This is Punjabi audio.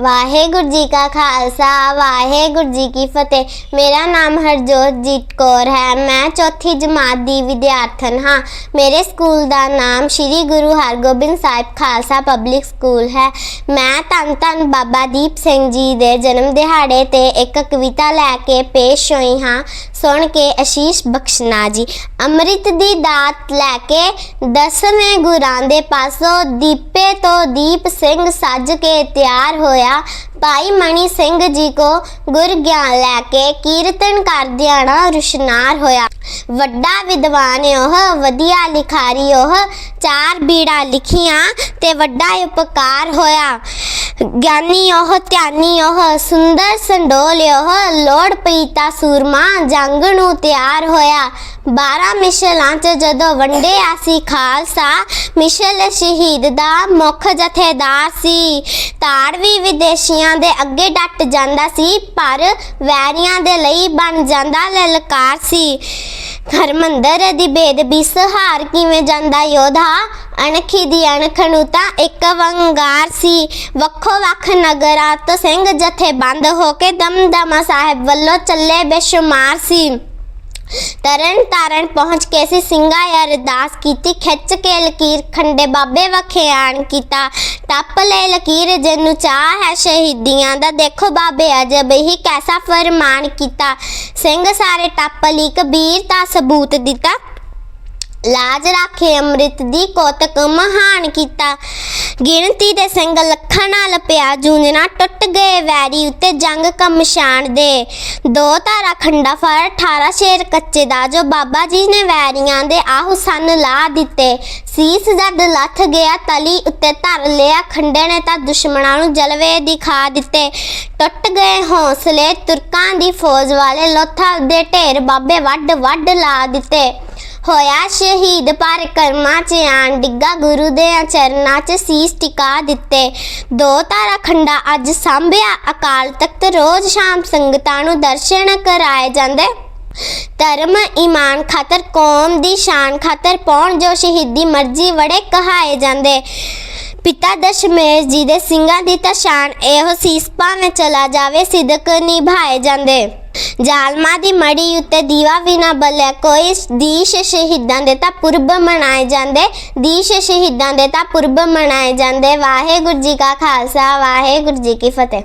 ਵਾਹਿਗੁਰੂ ਜੀ ਕਾ ਖਾਲਸਾ, ਵਾਹਿਗੁਰੂ ਜੀ ਕੀ ਫਤਿਹ। ਮੇਰਾ ਨਾਮ ਹਰਜੋਤਜੀਤ ਕੌਰ ਹੈ। ਮੈਂ ਚੌਥੀ ਜਮਾਤ ਦੀ ਵਿਦਿਆਰਥਣ ਹਾਂ। ਮੇਰੇ ਸਕੂਲ ਦਾ ਨਾਮ ਸ੍ਰੀ ਗੁਰੂ ਹਰਗੋਬਿੰਦ ਸਾਹਿਬ ਖਾਲਸਾ ਪਬਲਿਕ ਸਕੂਲ ਹੈ। ਮੈਂ ਧੰਨ ਧੰਨ ਬਾਬਾ ਦੀਪ ਸਿੰਘ ਜੀ ਦੇ ਜਨਮ ਦਿਹਾੜੇ ਤੇ ਇੱਕ ਕਵਿਤਾ ਲੈ ਕੇ ਪੇਸ਼ ਹੋਈ ਹਾਂ। ਸੁਣ ਕੇ ਅਸ਼ੀਸ਼ ਬਖਸ਼ਨਾ ਜੀ। ਅੰਮ੍ਰਿਤ ਦੀ ਦਾਤ ਲੈ ਕੇ ਦਸਵੇਂ ਗੁਰਾਂ ਦੇ ਪਾਸੋਂ ਦੀਪੇ ਤੋਂ ਦੀਪ ਸਿੰਘ ਸੱਜ ਕੇ ਤਿਆਰ ਹੋਇਆ। ਭਾਈ ਮਣੀ ਸਿੰਘ ਜੀ ਕੋ ਗੁਰ ਗਿਆਨ ਲੈ ਕੇ ਕੀਰਤਨ ਕਰਦਿਆਂ ਨਾ ਰੁਸ਼ਨਾਰ ਹੋਇਆ। ਵੱਡਾ ਵਿਦਵਾਨ ਉਹ, ਵਧੀਆ ਲਿਖਾਰੀ ਉਹ, ਚਾਰ ਬੀੜਾ ਲਿਖੀਆਂ ਤੇ ਵੱਡਾ ਉਪਕਾਰ ਹੋਇਆ। ਗਿਆਨੀ ਉਹ, ਧਿਆਨੀ ਉਹ, ਸੁੰਦਰ ਸੰਡੋਲ ਉਹ, ਲੋੜ ਪਈਤਾ ਸੂਰਮਾ ਜੰਗ ਨੂੰ ਤਿਆਰ ਹੋਇਆ। 12 ਮਿਸ਼ਲਾਂ ਚ ਜਦੋਂ ਵੰਡਿਆ ਸੀ ਖਾਲਸਾ, ਮਿਸ਼ਲ ਸ਼ਹੀਦ ਦਾ ਮੁੱਖ ਜਥੇਦਾਰ ਸੀ। ਤਾੜ ਵੀ ਵਿਦੇਸ਼ੀਆਂ ਦੇ ਅੱਗੇ ਡਟ ਜਾਂਦਾ ਸੀ, ਪਰ ਵੈਰੀਆਂ ਦੇ ਲਈ ਬਣ ਜਾਂਦਾ ਲਲਕਾਰ ਸੀ। ਹਰਮੰਦਰ ਦੀ ਬੇਦਬੀ ਸਹਾਰ ਕਿਵੇਂ ਜਾਂਦਾ ਯੋਧਾ? ਅਣਖੀ ਦੀ ਅਣਖ ਨੂੰ ਤਾਂ ਇੱਕ ਵੰਗਾਰ ਸੀ। ਵੱਖੋ ਵੱਖ ਨਗਰਾਂ ਤੋਂ ਸਿੰਘ ਜਥੇ ਬੰਦ ਹੋ ਕੇ ਦਮਦਮਾ ਸਾਹਿਬ ਵੱਲੋਂ ਚੱਲੇ ਬੇਸ਼ੁਮਾਰ ਸੀ। ਤਰਨ ਤਾਰਨ ਪਹੁੰਚ ਕੇ ਸੀ ਸਿੰਘਾ ਅਰਦਾਸ ਕੀਤੀ, ਖਿੱਚ ਕੇ ਲਕੀਰ ਖੰਡੇ ਬਾਬੇ ਵਖਿਆਣ ਕੀਤਾ। ਟੱਪ ਲੈ ਲਕੀਰ ਜਨੂੰ ਚਾਹ ਹੈ ਸ਼ਹੀਦੀਆਂ ਦਾ। ਦੇਖੋ ਬਾਬੇ ਅਜਬ ਹੀ ਕੈਸਾ ਫਰਮਾਨ ਕੀਤਾ। ਸਿੰਘ ਸਾਰੇ ਟੱਪ ਲਈ ਕਬੀਰ ਦਾ ਸਬੂਤ ਦਿੱਤਾ। ਲਾਜ ਰੱਖੇ ਅੰਮ੍ਰਿਤ ਦੀ ਕੋਤਕ ਮਹਾਨ ਕੀਤਾ। ਗਿਣਤੀ ਦੇ ਸਿੰਘ ਲੱਖਾਂ ਨਾਲ ਪਿਆ ਜੂੰਜਣਾ ਟੁੱਟ ਗਏ ਵੈਰੀ ਉੱਤੇ ਜੰਗ ਕਮਸ਼ਾਨ ਦੇ। ਦੋ ਤਾਰਾ ਖੰਡਾ ਫੜ 18 ਸ਼ੇਰ ਕੱਚੇ ਦਾ, ਜੋ ਬਾਬਾ ਜੀ ਨੇ ਵੈਰੀਆਂ ਦੇ ਆਹੂ ਸੰਨ ਲਾ ਦਿੱਤੇ। ਸੀਸ ਜਦ ਲੱਥ ਗਿਆ, ਤਲੀ ਉੱਤੇ ਧਰ ਲਿਆ, ਖੰਡੇ ਨੇ ਤਾਂ ਦੁਸ਼ਮਣਾਂ ਨੂੰ ਜਲਵੇ ਦਿਖਾ ਦਿੱਤੇ। ਟੁੱਟ ਗਏ ਹੌਸਲੇ ਤੁਰਕਾਂ ਦੀ ਫੌਜ ਵਾਲੇ, ਲੋਥਾ ਦੇ ਢੇਰ ਬਾਬੇ ਵੱਡ ਵੱਡ ਲਾ ਦਿੱਤੇ। ਹੋਇਆ ਸ਼ਹੀਦ ਪਰ ਕਰਮਾਂ ਚ ਆਣ ਡਿੱਗਾ, ਗੁਰੂ ਦੇ ਚਰਨਾਂ ਚ ਸੀਸ ਟਿਕਾ ਦਿੱਤੇ। ਦੋ ਤਾਰਾ ਖੰਡਾ ਅੱਜ ਸਾਂਭਿਆ, ਅਕਾਲ ਤਖਤ ਰੋਜ਼ ਸ਼ਾਮ ਸੰਗਤਾਂ ਨੂੰ ਦਰਸ਼ਨ ਕਰਾਏ ਜਾਂਦੇ। ਧਰਮ ਈਮਾਨ ਖਾਤਰ, ਕੌਮ ਦੀ ਸ਼ਾਨ ਖਾਤਰ ਪੌਣ ਜੋ ਸ਼ਹੀਦੀ ਮਰਜ਼ੀ ਵੜੇ ਕਹਾਏ ਜਾਂਦੇ। ਪਿਤਾ ਦਸ਼ਮੇਸ਼ ਜੀ ਦੇ ਸਿੰਘਾਂ ਦੀ ਤਾਂ ਸ਼ਾਨ ਇਹੋ ਸੀਸ ਭਾਵੇਂ ਚਲਾ ਜਾਵੇ, ਸਿਦਕ ਨਿਭਾਏ ਜਾਂਦੇ। ਜ਼ਾਲਮਾਂ ਦੀ ਮੜੀ ਉੱਤੇ ਦੀਵਾ ਵੀ ਨਾ ਬਲਿਆ ਕੋਈ ਦੀਸ਼ ਸ਼ਹੀਦਾਂ ਦੇ ਤਾਂ ਪੁਰਬ ਮਨਾਏ ਜਾਂਦੇ। ਦੀਸ਼ ਸ਼ਹੀਦਾਂ ਦੇ ਤਾਂ ਪੁਰਬ ਮਨਾਏ ਜਾਂਦੇ। ਵਾਹਿਗੁਰੂ ਜੀ ਕਾ ਖਾਲਸਾ, ਵਾਹਿਗੁਰੂ ਜੀ ਕੀ ਫਤਿਹ।